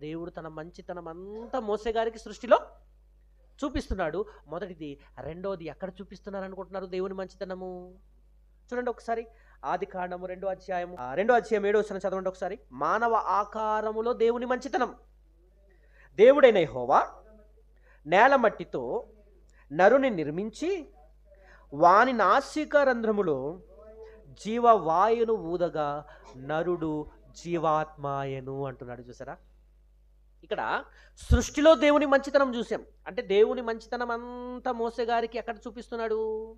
దేవుడు తన మంచితనం అంతా మోసే గారికి సృష్టిలో చూపిస్తున్నాడు. మొదటిది రెండోది ఎక్కడ చూపిస్తున్నారు అనుకుంటున్నారు దేవుని మంచితనము? చూడండి ఒకసారి ఆది కాండము రెండో అధ్యాయము ఆ, రెండో అధ్యాయం ఏడో వచ్చిన చదవండి ఒకసారి. మానవ ఆకారములో దేవుని మంచితనం. దేవుడైన హోవా నేల మట్టితో నరుని నిర్మించి వాని నాసిక రంధ్రములో జీవవాయును ఊదగా నరుడు జీవాత్మాయను అంటున్నాడు చూసారా? ఇక్కడ సృష్టిలో దేవుని మంచితనం చూసాం. అంటే దేవుని మంచితనం అంతా మోసే గారికి ఎక్కడ చూపిస్తున్నాడు?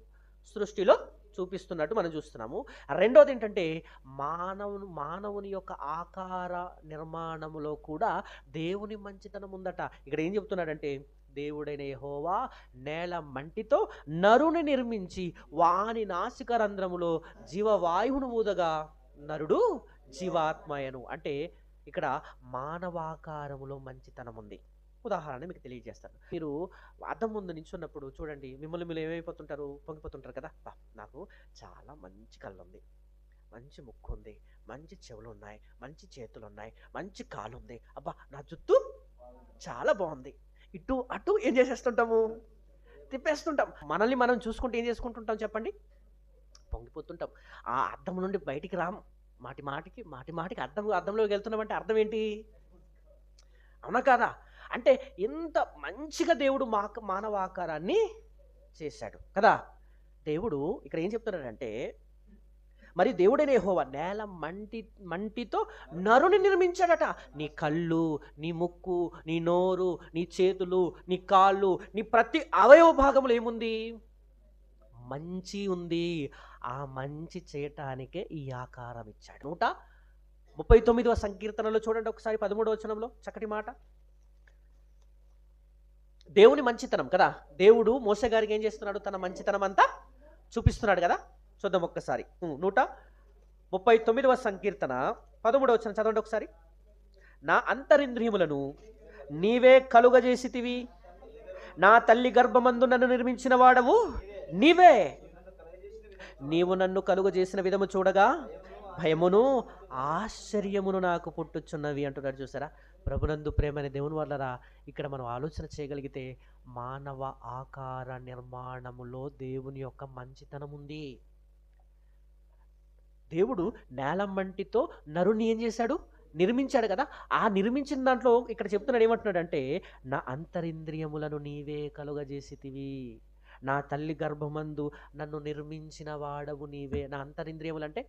సృష్టిలో చూపిస్తున్నట్టు మనం చూస్తున్నాము. రెండోది ఏంటంటే మానవుని మానవుని యొక్క ఆకార నిర్మాణములో కూడా దేవుని మంచితనం ఉందట. ఇక్కడ ఏం చెప్తున్నాడంటే దేవుడైన యహోవా నేల మంటితో నరుని నిర్మించి వాని నాసిక రంధ్రములో జీవవాయువును ఊదగా నరుడు జీవాత్మయను. అంటే ఇక్కడ మానవాకారములో మంచితనం ఉంది ఉదాహరణ మీకు తెలియజేస్తాను. మీరు అద్దం ముందు నించున్నప్పుడు చూడండి మిమ్మల్ని మీరు ఏమైపోతుంటారు? పొంగిపోతుంటారు కదా? బా నాకు చాలా మంచి కళ్ళు ఉంది మంచి ముక్కు ఉంది మంచి చెవులు ఉన్నాయి మంచి చేతులు ఉన్నాయి మంచి కాలు ఉంది అబ్బా నా జుట్టు చాలా బాగుంది. ఇటు అటు ఏం చేసేస్తుంటాము? తిప్పేస్తుంటాం. మనల్ని మనం చూసుకుంటే ఏం చేసుకుంటుంటాం చెప్పండి? పొంగిపోతుంటాం. ఆ అద్దం నుండి బయటికి రాము మాటి మాటికి మాటి మాటికి అర్థం అర్థంలోకి వెళ్తున్నామంటే అర్థం ఏంటి? అవునా కాదా? అంటే ఎంత మంచిగా దేవుడు మా మానవ ఆకారాన్ని చేశాడు కదా? దేవుడు ఇక్కడ ఏం చెప్తున్నాడంటే మరి దేవుడనే హోవా నేల మంటి మంటితో నరుని నిర్మించాడట. నీ కళ్ళు నీ ముక్కు నీ నోరు నీ చేతులు నీ కాళ్ళు నీ ప్రతి అవయవ భాగంలో ఏముంది? మంచి ఉంది. ఆ మంచి చేయటానికే ఈ ఆకారం ఇచ్చాడు. నూట ముప్పై తొమ్మిదవ సంకీర్తనలో చూడండి ఒకసారి పదమూడవ వచనంలో. చక్కటి మాట. దేవుని మంచితనం కదా? దేవుడు మోసగారికి ఏం చేస్తున్నాడు? తన మంచితనం అంతా చూపిస్తున్నాడు కదా? చూద్దాం ఒక్కసారి. నూట ముప్పై తొమ్మిదవ సంకీర్తన. పదమూడవ వచ్చిన చదవండి ఒకసారి. నా అంతరింద్రియములను నీవే కలుగజేసితివి. నా తల్లి గర్భమందు నన్ను నిర్మించిన వాడవు. నీవే. నీవు నన్ను కలుగజేసిన విధము చూడగా భయమును ఆశ్చర్యమును నాకు పుట్టుచున్నవి అంటున్నాడు చూసారా? ప్రభునందు ప్రేమని దేవుని వల్లరా ఇక్కడ మనం ఆలోచన చేయగలిగితే మానవ ఆకార నిర్మాణములో దేవుని యొక్క మంచితనం ఉంది. దేవుడు నేలమంటితో నరుని ఏం చేశాడు? నిర్మించాడు కదా. ఆ నిర్మించిన దాంట్లో ఇక్కడ చెప్తున్నాడు ఏమంటున్నాడు అంటే నా అంతరింద్రియములను నీవే కలుగజేసితివి. నా తల్లి గర్భమందు నన్ను నిర్మించిన వాడవు నీవే. నా అంతరింద్రియములు అంటే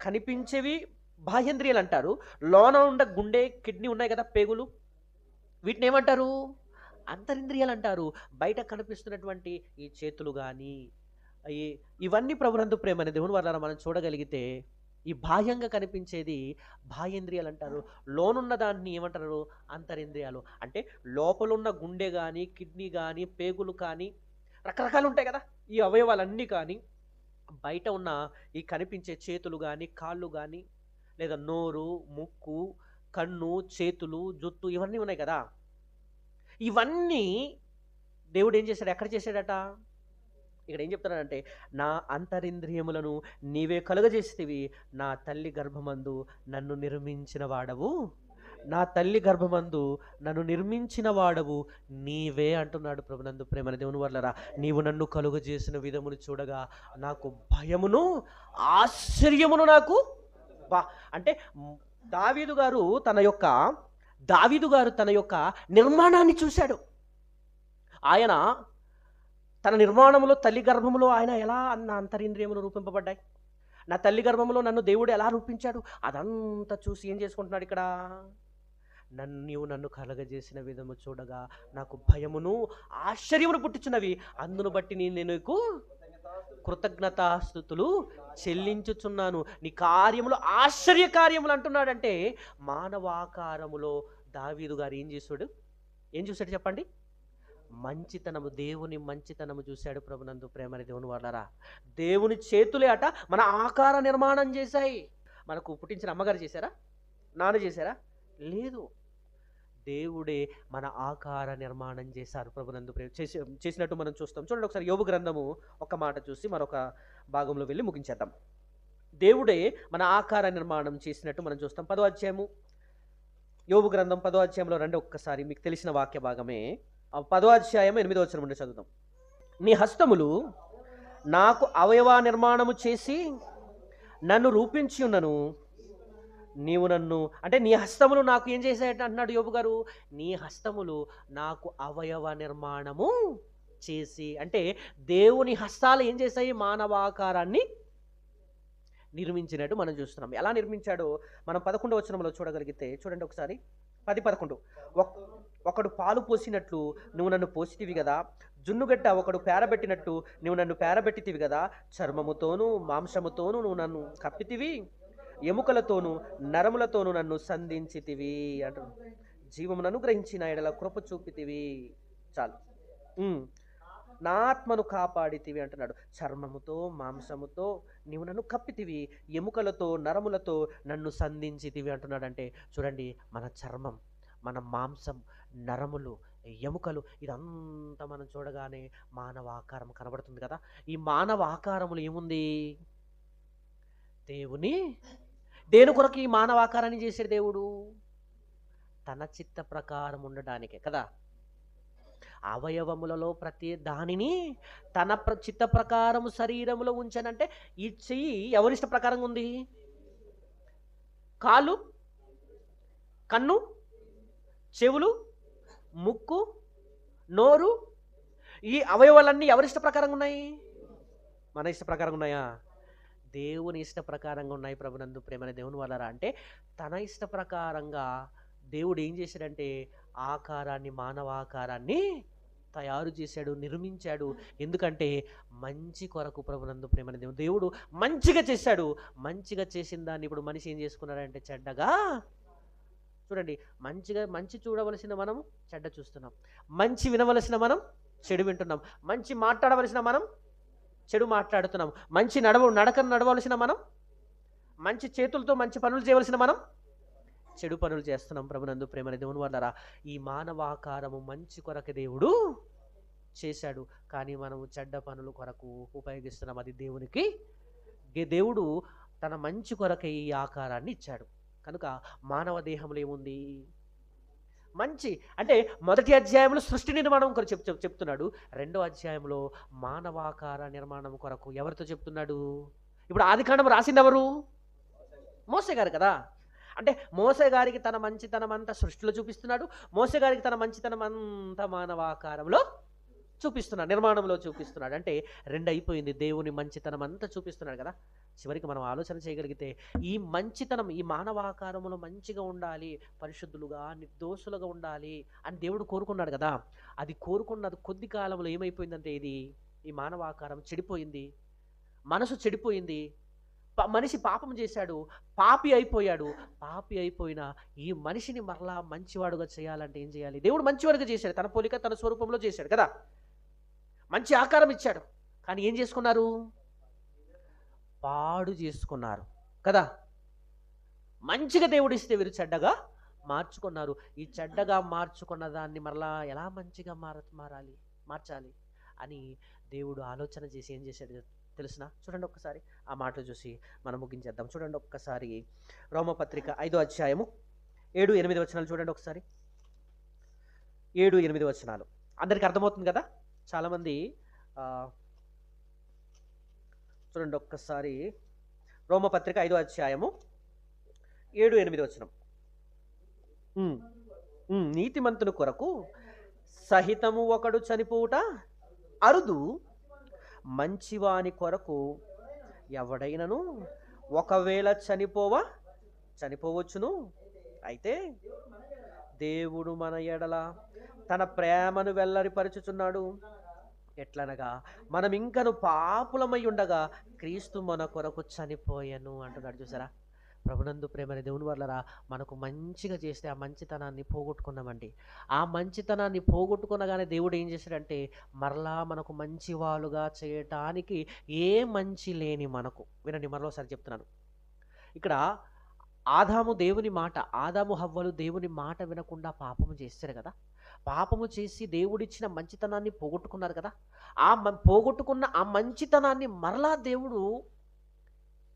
కనిపించేవి బాహ్యేంద్రియాలు అంటారు. లోన ఉండ గుండె కిడ్నీ ఉన్నాయి కదా పేగులు. వీటిని ఏమంటారు? అంతరింద్రియాలు అంటారు. బయట కనిపిస్తున్నటువంటి ఈ చేతులు కానీ ఈ ఇవన్నీ ప్రభునందు ప్రేమ అనే దేవుని వల్ల మనం చూడగలిగితే ఈ బాహ్యంగా కనిపించేది బాహ్యేంద్రియాలు అంటారు. లోనున్న దాన్ని ఏమంటారు? అంతరింద్రియాలు. అంటే లోపలున్న గుండె కానీ కిడ్నీ కానీ పేగులు కానీ రకరకాలు ఉంటాయి కదా. ఈ అవయవాలన్నీ కానీ బయట ఉన్న ఈ కనిపించే చేతులు కానీ కాళ్ళు కానీ లేదా నోరు ముక్కు కన్ను చేతులు జుట్టు ఇవన్నీ ఉన్నాయి కదా. ఇవన్నీ దేవుడు ఏం చేశాడు? ఎక్కడ చేశాడట? ఇక్కడ ఏం చెప్తున్నాడంటే నా అంతరింద్రియములను నీవే కలుగజేసేవి నా తల్లి గర్భమందు నన్ను నిర్మించిన వాడవు. నా తల్లి గర్భమందు నన్ను నిర్మించిన వాడవు నీవే అంటున్నాడు ప్రభునందు ప్రేమన దేవుని వల్లరా నీవు నన్ను కలుగజేసిన విధమును చూడగా నాకు భయమును ఆశ్చర్యమును నాకు బా అంటే దావీదు గారు తన యొక్క దావీదు గారు తన యొక్క నిర్మాణాన్ని చూశాడు. ఆయన తన నిర్మాణంలో తల్లి గర్భములో ఆయన ఎలా అన్న అంతరింద్రియములు రూపింపబడ్డాయి. నా తల్లి గర్భంలో నన్ను దేవుడు ఎలా రూపించాడు? అదంతా చూసి ఏం చేసుకుంటున్నాడు ఇక్కడ? నన్ను నీవు నన్ను కలగజేసిన విధము చూడగా నాకు భయమును ఆశ్చర్యమును పుట్టించున్నవి అందును బట్టి నేను నీకు కృతజ్ఞతాస్థుతులు చెల్లించుచున్నాను. నీ కార్యములు ఆశ్చర్య కార్యములు అంటున్నాడంటే మానవాకారములో దావీదు గారు ఏం చేశాడు? ఏం చూశాడు చెప్పండి? మంచితనము దేవుని మంచితనము చూశాడు ప్రభునందు ప్రేమని దేవుని వాళ్ళరా దేవుని చేతులే అట మన ఆకార నిర్మాణం చేశాయి. మనకు పుట్టించిన అమ్మగారు చేశారా? నాన్న చేశారా? లేదు. దేవుడే మన ఆకార నిర్మాణం చేశారు ప్రభునందు చేసి చేసినట్టు మనం చూస్తాం. చూడండి ఒకసారి యోగు గ్రంథము ఒక మాట చూసి మరొక భాగంలో వెళ్ళి ముగించేద్దాం. దేవుడే మన ఆకార నిర్మాణం చేసినట్టు మనం చూస్తాం. పదో అధ్యాయము. యోబు గ్రంథం పదో అధ్యాయంలో రండి ఒక్కసారి మీకు తెలిసిన వాక్య భాగమే. పదో అధ్యాయం ఎనిమిదో వచ్చిన నుండి చదువుతాం నీ హస్తములు నాకు అవయవ నిర్మాణము చేసి నన్ను రూపించి ఉన్నను. నీవు నన్ను అంటే నీ హస్తములు నాకు ఏం చేశాయట అంటున్నాడు యోబు గారు? నీ హస్తములు నాకు అవయవ నిర్మాణము చేసి అంటే దేవుని హస్తాలు ఏం చేశాయి? మానవాకారాన్ని నిర్మించినట్టు మనం చూస్తున్నాం. ఎలా నిర్మించాడో మనం పదకొండు వచనంలో చూడగలిగితే చూడండి ఒకసారి. పది పదకొండు. ఒక్- ఒకడు పాలు పోసినట్లు నువ్వు నన్ను పోసితివి కదా జున్నుగడ్డ ఒకడు పేరబెట్టినట్టు నువ్వు నన్ను పేరబెట్టితివి కదా చర్మముతోనూ మాంసముతోనూ నువ్వు నన్ను కప్పితివి? ఎముకలతోనూ నరములతోనూ నన్ను సంధించితివి అంటు జీవమును అనుగ్రహించిన ఎడల కృప చూపితివి. చాలు. నా ఆత్మను కాపాడితివి అంటున్నాడు. చర్మముతో మాంసముతో నీవు నన్ను కప్పితివి. ఎముకలతో నరములతో నన్ను సంధించితివి అంటున్నాడు అంటే చూడండి మన చర్మం మన మాంసం నరములు ఎముకలు ఇదంతా మనం చూడగానే మానవ ఆకారం కనబడుతుంది కదా. ఈ మానవ ఆకారములు ఏముంది? దేవుని దేని కొరకు ఈ మానవ ఆకారాన్ని చేశాడు దేవుడు? తన చిత్త ప్రకారం ఉండడానికే కదా. అవయవములలో ప్రతి దానిని తన ప్ర చిత్త ప్రకారము శరీరములో ఉంచానంటే ఈ చెయ్యి ఎవరిష్ట ప్రకారంగా ఉంది. కాలు కన్ను చెవులు ముక్కు నోరు ఈ అవయవాలన్నీ ఎవరిష్ట ప్రకారంగా ఉన్నాయి. మన ఇష్ట ప్రకారంగా ఉన్నాయా? దేవుని ఇష్ట ప్రకారంగా ఉన్నాయి ప్రభునందు ప్రేమని దేవుని వలరా? అంటే తన ఇష్ట ప్రకారంగా దేవుడు ఏం చేశాడంటే ఆకారాన్ని మానవ ఆకారాన్ని తయారు చేశాడు నిర్మించాడు. ఎందుకంటే మంచి కొరకు ప్రభునందు ప్రేమని దేవుడు దేవుడు మంచిగా చేశాడు. మంచిగా చేసిన దాన్ని ఇప్పుడు మనిషి ఏం చేసుకున్నాడంటే చెడ్డగా చూడండి మంచిగా మంచి చూడవలసిన మనం చెడ్డ చూస్తున్నాం. మంచి వినవలసిన మనం చెడు వింటున్నాం. మంచి మాట్లాడవలసిన మనం చెడు మాట్లాడుతున్నాం మంచి నడవ నడకను నడవలసిన మనం? మంచి చేతులతో మంచి పనులు చేయవలసిన మనం? చెడు పనులు చేస్తున్నాం ప్రభునందు ప్రేమని దేవుని వల్లరా ఈ మానవాకారము మంచి కొరకు దేవుడు చేశాడు. కానీ మనము చెడ్డ పనుల కొరకు ఉపయోగిస్తున్నాం. అది దేవునికి దేవుడు తన మంచి కొరకే ఈ ఆకారాన్ని ఇచ్చాడు. కనుక మానవ దేహంలో ఏముంది? మంచి అంటే మొదటి అధ్యాయంలో సృష్టి నిర్మాణం కొరకు చెప్ చెప్తున్నాడు. రెండో అధ్యాయంలో మానవాకార నిర్మాణం కొరకు ఎవరితో చెప్తున్నాడు? ఇప్పుడు ఆదికాండం రాసింది ఎవరు? మోసే గారు కదా. అంటే మోసే గారికి తన మంచితనం అంతా సృష్టిలో చూపిస్తున్నాడు. మోసే గారికి తన మంచితనం అంతా మానవాకారంలో చూపిస్తున్నాడు నిర్మాణంలో చూపిస్తున్నాడు. అంటే రెండు అయిపోయింది దేవుని మంచితనం అంతా చూపిస్తున్నాడు కదా. చివరికి మనం ఆలోచన చేయగలిగితే ఈ మంచితనం ఈ మానవాకారంలో మంచిగా ఉండాలి పరిశుద్ధులుగా నిర్దోషులుగా ఉండాలి అని దేవుడు కోరుకున్నాడు కదా. అది కోరుకున్నది కొద్ది కాలంలో ఏమైపోయిందంటే ఇది ఈ మానవాకారం చెడిపోయింది. మనసు చెడిపోయింది. మనిషి పాపం చేశాడు పాపి అయిపోయాడు. పాపి అయిపోయిన ఈ మనిషిని మరలా మంచివాడుగా చేయాలంటే ఏం చేయాలి? దేవుడు మంచివాడుగా చేశాడు తన పోలిక తన స్వరూపంలో చేశాడు కదా. మంచి ఆకారం ఇచ్చాడు. కానీ ఏం చేసుకున్నారు? పాడు చేసుకున్నారు. కదా? మంచిగా దేవుడు ఇస్తే వీరు చెడ్డగా మార్చుకున్నారు. ఈ చెడ్డగా మార్చుకున్న దాన్ని మరలా ఎలా మంచిగా మార మారాలి మార్చాలి అని దేవుడు ఆలోచన చేసి ఏం చేశాడు తెలిసిన? చూడండి ఒక్కసారి ఆ మాటలు చూసి మనం ముగించేద్దాం. చూడండి ఒక్కసారి రోమపత్రిక ఐదో అధ్యాయము ఏడు ఎనిమిది వచనాలు చూడండి ఒకసారి ఏడు ఎనిమిది వచనాలు. అందరికి అర్థమవుతుంది కదా? చాలామంది చూడండి ఒక్కసారి. రోమపత్రిక ఐదో అధ్యాయము ఏడు ఎనిమిది వచ్చిన నీతిమంతుని కొరకు సహితము ఒకడు చనిపోవుట అరుదు. మంచివాని కొరకు ఎవడైనను ఒకవేళ చనిపోవ చనిపోవచ్చును. అయితే దేవుడు మన ఎడల తన ప్రేమను వెల్లరిపరుచుచున్నాడు. ఎట్లనగా మనం ఇంకను పాపులమై ఉండగా క్రీస్తు మన కొరకు చనిపోయాను అంటున్నాడు చూసారా? ప్రభునందు ప్రేమని దేవుని వల్లరా మనకు మంచిగా చేస్తే ఆ మంచితనాన్ని పోగొట్టుకున్నామండి. ఆ మంచితనాన్ని పోగొట్టుకునగానే దేవుడు ఏం చేశాడంటే మరలా మనకు మంచి వాళ్ళుగా చేయటానికి ఏ మంచి లేని మనకు. వినండి మరోసారి చెప్తున్నాను. ఇక్కడ ఆదాము దేవుని మాట ఆదాము హవ్వలు దేవుని మాట వినకుండా పాపము చేస్తారు కదా? పాపము చేసి దేవుడిచ్చిన మంచితనాన్ని పోగొట్టుకున్నారు కదా? ఆ పోగొట్టుకున్న ఆ మంచితనాన్ని మరలా దేవుడు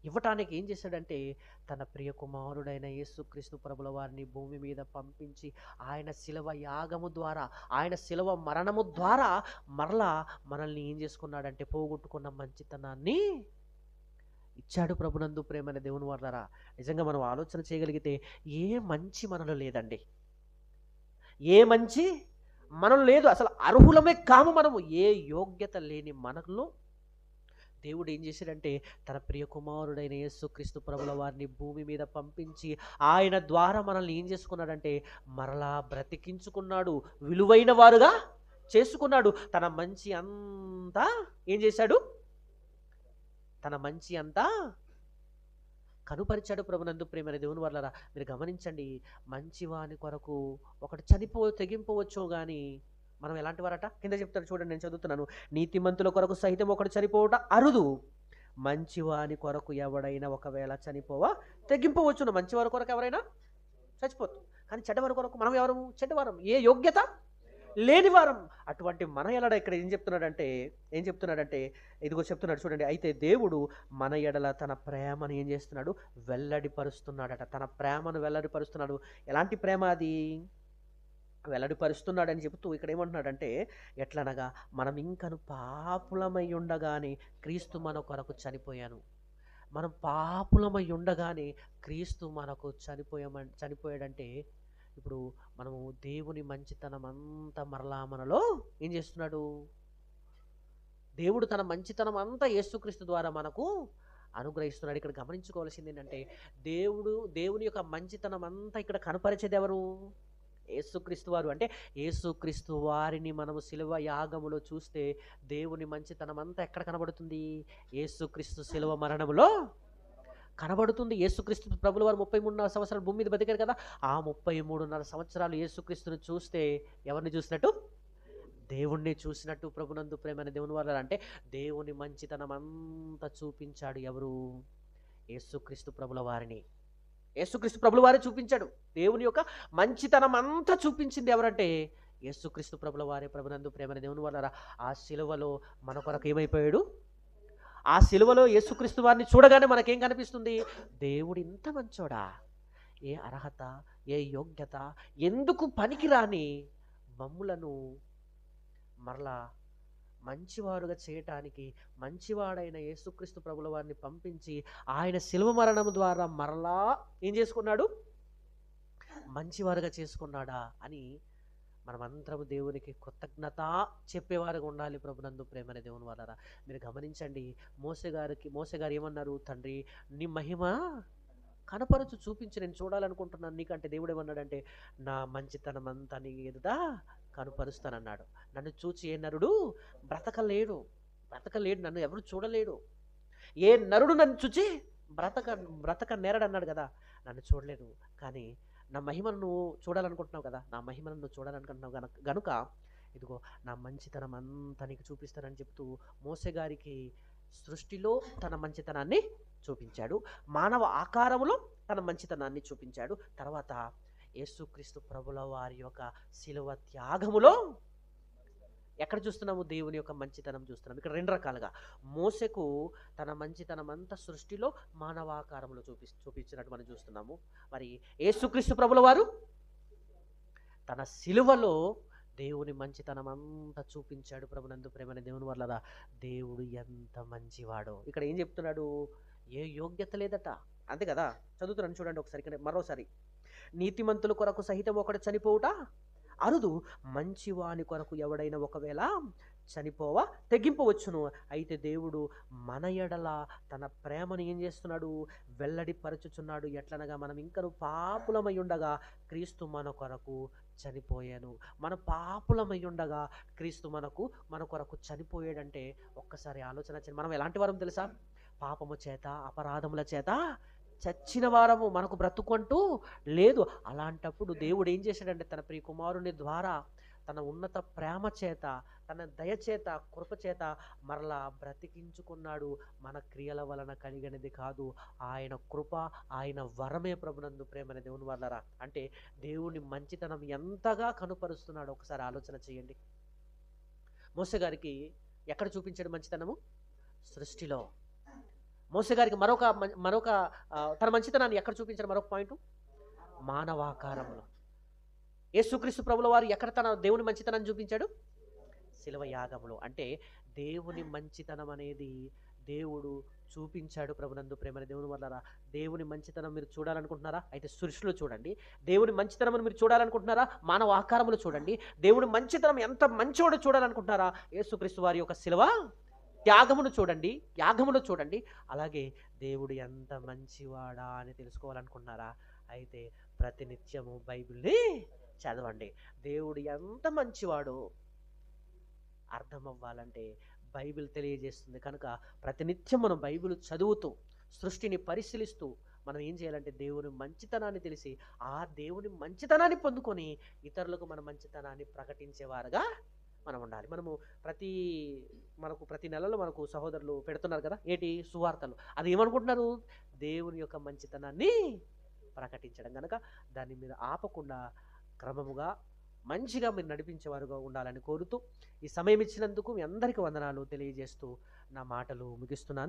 ఇవ్వటానికి ఏం చేశాడంటే తన ప్రియ కుమారుడైన యేసుక్రీస్తు ప్రభుల వారిని భూమి మీద పంపించి ఆయన శిలవ యాగము ద్వారా ఆయన శిలవ మరణము ద్వారా మరలా మనల్ని ఏం చేసుకున్నాడంటే పోగొట్టుకున్న మంచితనాన్ని ఇచ్చాడు ప్రభునందు ప్రేమైన దేవుని వాళ్ళరా నిజంగా మనం ఆలోచన చేయగలిగితే ఏ మంచి మనలో లేదండి. ఏ మంచి? మనం లేదు. అసలు అర్హులమే కాము మనము. ఏ యోగ్యత లేని మనలో దేవుడు ఏం చేశాడంటే తన ప్రియ కుమారుడైన యేసుక్రీస్తు ప్రభుల వారిని భూమి మీద పంపించి ఆయన ద్వారా మనల్ని ఏం చేసుకున్నాడంటే మరలా బ్రతికించుకున్నాడు. విలువైన వారుగా చేసుకున్నాడు. తన మంచి అంతా ఏం చేశాడు? తన మంచి అంతా కనుపరిచాడు ప్రభునందు ప్రేమైన దేవుని వల్ల మీరు గమనించండి మంచివాని కొరకు ఒకటి చనిపో తెగింపవచ్చు కానీ మనం ఎలాంటి వారట? కింద చెప్తారు చూడండి నేను చదువుతున్నాను. నీతిమంతుల కొరకు సహితం ఒకటి చనిపోవట అరుదు. మంచివాని కొరకు ఎవడైనా ఒకవేళ చనిపోవా తెగింపవచ్చును. మంచివారి కొరకు ఎవరైనా చచ్చిపోతుంది కానీ చెడ్డవారి కొరకు మనం ఎవరము? చెడ్డవారం ఏ యోగ్యత? లేనివారం. అటువంటి మన ఎడల ఇక్కడ ఏం చెప్తున్నాడంటే ఏం చెప్తున్నాడంటే ఇదిగో చెప్తున్నాడు చూడండి అయితే దేవుడు మన ఎడల తన ప్రేమను ఏం చేస్తున్నాడు? వెల్లడిపరుస్తున్నాడట. తన ప్రేమను వెల్లడిపరుస్తున్నాడు. ఎలాంటి ప్రేమ అది? వెల్లడిపరుస్తున్నాడని చెబుతూ ఇక్కడ ఏమంటున్నాడంటే ఎట్లనగా మనం ఇంకను పాపులమై ఉండగానే క్రీస్తు మన కొరకు చనిపోయాను. మనం పాపులమై ఉండగానే క్రీస్తు మనకు చనిపోయామ చనిపోయాడంటే ఇప్పుడు మనము దేవుని మంచితనం అంతా మరలా మనలో ఏం చేస్తున్నాడు? దేవుడు తన మంచితనం అంతా యేసుక్రీస్తు ద్వారా మనకు అనుగ్రహిస్తున్నాడు. ఇక్కడ గమనించుకోవాల్సింది ఏంటంటే దేవుడు దేవుని యొక్క మంచితనం అంతా ఇక్కడ కనపరిచేది ఎవరు? యేసుక్రీస్తు వారు. అంటే యేసుక్రీస్తు వారిని మనము శిలువ యాగములో చూస్తే దేవుని మంచితనం అంతా ఎక్కడ కనబడుతుంది? యేసుక్రీస్తు శిలువ మరణములో కనబడుతుంది. యేసుక్రీస్తు ప్రభుల వారు ముప్పై మూడున్నర సంవత్సరాలు భూమి మీద బతికారు కదా ఆ ముప్పై మూడున్నర సంవత్సరాలు యేసుక్రీస్తుని చూస్తే ఎవరిని చూసినట్టు? దేవుణ్ణి చూసినట్టు ప్రభునందు ప్రేమైన దేవుని వారు అంటే దేవుని మంచితనం అంతా చూపించాడు ఎవరు? యేసుక్రీస్తు ప్రభుల వారిని. యేసుక్రీస్తు ప్రభుల వారే చూపించాడు. దేవుని యొక్క మంచితనం అంతా చూపించింది ఎవరంటే? యేసుక్రీస్తు ప్రభుల వారే ప్రభునందు ప్రేమైన దేవుని వల్ల ఆ శిలువలో మన కొరకు ఏమైపోయాడు? ఆ శిలువలో యేసుక్రీస్తు వారిని చూడగానే మనకేం కనిపిస్తుంది? దేవుడు ఇంత మంచోడా? ఏ అర్హత? ఏ యోగ్యత? ఎందుకు పనికిరాని మమ్ములను మరలా మంచివారుగా చేయటానికి మంచివాడైన యేసుక్రీస్తు ప్రభుల వారిని పంపించి ఆయన శిలువ మరణం ద్వారా మరలా ఏం చేసుకున్నాడు? మంచివారుగా చేసుకున్నాడా అని మనమంతరము దేవునికి కృతజ్ఞత చెప్పేవారుగా ఉండాలి ప్రభునందు ప్రేమని దేవుని వాళ్ళరా మీరు గమనించండి మోసే గారికి మోసే గారు ఏమన్నారు? తండ్రి నీ మహిమ కనపరచు చూపించి నేను చూడాలనుకుంటున్నాను. నీకంటే దేవుడు ఏమన్నాడంటే నా మంచితనం అంతా నీ ఎదుట కనుపరుస్తానన్నాడు. నన్ను చూచి ఏ నరుడు బ్రతకలేడు. బ్రతకలేడు నన్ను ఎవరు చూడలేడు. ఏ నరుడు నన్ను చూచి బ్రతక బ్రతక నేరడు అన్నాడు కదా. నన్ను చూడలేదు కానీ నా మహిమను నువ్వు చూడాలనుకుంటున్నావు కదా నా మహిమను నువ్వు చూడాలనుకుంటున్నావు గనక గనుక ఇదిగో నా మంచితనం అంతా నీకు చూపిస్తానని చెప్తూ మోసే గారికి సృష్టిలో తన మంచితనాన్ని చూపించాడు. మానవ ఆకారములో తన మంచితనాన్ని చూపించాడు. తర్వాత యేసుక్రీస్తు ప్రభుల వారి యొక్క శిలువ త్యాగములో ఎక్కడ చూస్తున్నాము? దేవుని యొక్క మంచితనం చూస్తున్నాం ఇక్కడ రెండు రకాలుగా. మోసకు తన మంచితనం అంతా సృష్టిలో మానవాకారంలో చూపి చూపించినట్టు మనం చూస్తున్నాము. మరి ఏసుక్రీస్తు ప్రభుల వారు తన శిలువలో దేవుని మంచితనం అంతా చూపించాడు ప్రభునందు ప్రేమని దేవుని వల్ల దేవుడు ఎంత మంచివాడో. ఇక్కడ ఏం చెప్తున్నాడు? ఏ యోగ్యత లేదట. అంతే కదా? చదువుతున్నాను చూడండి ఒకసారి. ఇక్కడ మరోసారి. నీతిమంతుల కొరకు సహితం ఒకటి చనిపోవుట అరుదు మంచివాని కొరకు ఎవడైనా ఒకవేళ చనిపోవ తెగింపవచ్చును. అయితే దేవుడు మన ఎడల తన ప్రేమను ఏం చేస్తున్నాడు? వెల్లడిపరచుచున్నాడు. ఎట్లనగా మనం ఇంకను పాపులమై ఉండగా క్రీస్తు మన కొరకు చనిపోయాను. మన పాపులమై ఉండగా క్రీస్తు మనకు మన కొరకు చనిపోయాడంటే ఒక్కసారి ఆలోచన మనం ఎలాంటి వారం తెలుసా? పాపము చేత అపరాధముల చేత చచ్చిన వారము మనకు బ్రతుకంటూ లేదు. అలాంటప్పుడు దేవుడు ఏం చేశాడంటే తన ప్రియ కుమారుని ద్వారా తన ఉన్నత ప్రేమ చేత తన దయచేత కృప చేత మరలా బ్రతికించుకున్నాడు. మన క్రియల వలన కలిగినది కాదు. ఆయన కృప ఆయన వరమే ప్రభునందు ప్రేమని దేవుని వల్లరా అంటే దేవుని మంచితనం ఎంతగా కనుపరుస్తున్నాడు ఒకసారి ఆలోచన చేయండి. మోస గారికి ఎక్కడ చూపించాడు మంచితనము? సృష్టిలో. మోసే గారికి మరొక మం- మరొక తన మంచితనాన్ని ఎక్కడ చూపించారు మరొక పాయింట్? మానవాకారంలో యేసుక్రీస్తు ప్రభుల వారు ఎక్కడ తన దేవుని మంచితనాన్ని చూపించాడు? శిలవ యాగములో. అంటే దేవుని మంచితనం అనేది దేవుడు చూపించాడు ప్రభునందు. ప్రేమని దేవుని వల్ల దేవుని మంచితనం మీరు చూడాలనుకుంటున్నారా? అయితే సృష్టిలో చూడండి. దేవుని మంచితనం మీరు చూడాలనుకుంటున్నారా? మానవ ఆకారములు చూడండి. దేవుని మంచితనం ఎంత మంచోడో చూడాలనుకుంటున్నారా? యేసుక్రీస్తు వారి యొక్క శిలవ త్యాగమును చూడండి యాగమును చూడండి. అలాగే దేవుడు ఎంత మంచివాడా అని తెలుసుకోవాలనుకున్నారా? అయితే ప్రతినిత్యము బైబిల్ని చదవండి. దేవుడు ఎంత మంచివాడో అర్థం అవ్వాలంటే బైబిల్ తెలియజేస్తుంది. కనుక ప్రతినిత్యం మనం బైబిల్ చదువుతూ సృష్టిని పరిశీలిస్తూ మనం ఏం చేయాలంటే దేవుని మంచితనాన్ని తెలిసి ఆ దేవుని మంచితనాన్ని పొందుకొని ఇతరులకు మన మంచితనాన్ని ప్రకటించేవారుగా మనం ఉండాలి. మనము ప్రతి మనకు ప్రతి నెలలో మనకు సహోదరులు పెడుతున్నారు కదా ఏంటి? సువార్తలు. అది ఏమనుకుంటున్నారు? దేవుని యొక్క మంచితనాన్ని ప్రకటించడం కనుక దాన్ని మీరు ఆపకుండా క్రమముగా మంచిగా మీరు నడిపించేవారుగా ఉండాలని కోరుతూ ఈ సమయం ఇచ్చినందుకు మీ అందరికీ వందనాలు తెలియజేస్తూ నా మాటలు ముగిస్తున్నాను.